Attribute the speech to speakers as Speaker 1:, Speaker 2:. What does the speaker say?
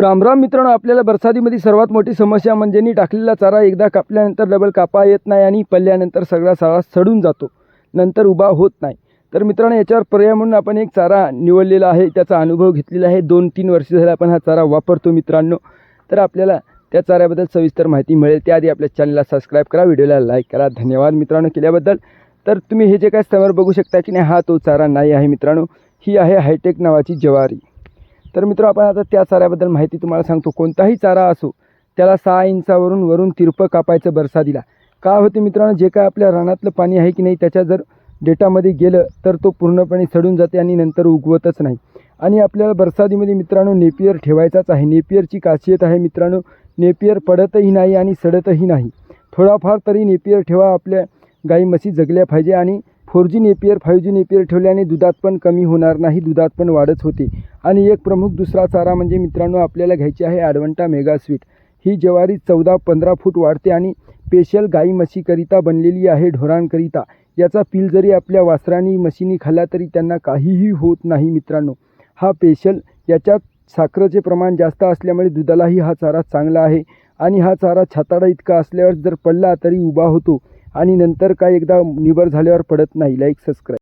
Speaker 1: रामराम मित्रांनो आपल्याला बरसातीमध्ये सर्वात मोठी समस्या म्हणजे नी टाकलेला चारा एकदा कापल्यानंतर डबल कापा येत नाही आणि पडल्यानंतर सगळा सारा सडून जातो. नंतर उभा होत नाही. तर मित्रांनो याच्यावर पर्याय म्हणून आपण एक चारा निवडलेला आहे त्याचा अनुभव घेतलेला आहे. दोन तीन वर्ष झाले आपण हा चारा वापरतो मित्रांनो. तर आपल्याला त्या चाऱ्याबद्दल सविस्तर माहिती मिळेल. त्याआधी आपल्या चॅनलला सबस्क्राईब करा व्हिडिओला लाईक करा. धन्यवाद मित्रांनो केल्याबद्दल. तर तुम्ही हे जे काय समोर बघू शकता की नाही हा तो चारा नाही आहे मित्रांनो. ही आहे हायटेक नावाची ज्वारी. तर मित्र आपण आता त्या चाऱ्याबद्दल माहिती तुम्हाला सांगतो. कोणताही चारा असो त्याला सहा इंचावरून वरून तिरपं कापायचं बरसा दिला. का होते मित्रांनो जे काय आपल्या रानातलं पाणी आहे की नाही त्याच्या जर डेटामध्ये गेलं तर तो पूर्णपणे सडून जाते आणि नंतर उगवतच नाही. आणि आपल्याला बरसातीमध्ये मित्रांनो नेपियर ठेवायचाच आहे. नेपियरची खासियत आहे मित्रांनो नेपियर पडतही नाही आणि सडतही नाही. थोडाफार तरी नेपियर ठेवा आपल्या गाई म्हशी जगल्या पाहिजे आणि four G napier five G napier ठेवल्याने दुधात पण कमी होणार नाही दुधात पण वाढच होते. आणि एक प्रमुख दुसरा चारा म्हणजे मित्रांनो आपल्याला घ्यायची आहे ॲडवंटा मेगा स्वीट ही ज्वारी चौदा पंधरा फूट वाढते आणि स्पेशल गाई म्हशीकरिता बनलेली आहे ढोरांकरिता. याचा पील जरी आपल्या वासरांनी म्हशीनी खाल्ला तरी त्यांना काहीही होत नाही मित्रांनो. हा स्पेशल याच्यात साखरेचे प्रमाण जास्त असल्यामुळे दुधालाही हा चारा चांगला आहे. आणि हा चारा छाताडा इतका असल्यावर जर पडला तरी उभा होतो. आणि नंतर काय एकदा निबर झाल्यावर पडत नाही. Like subscribe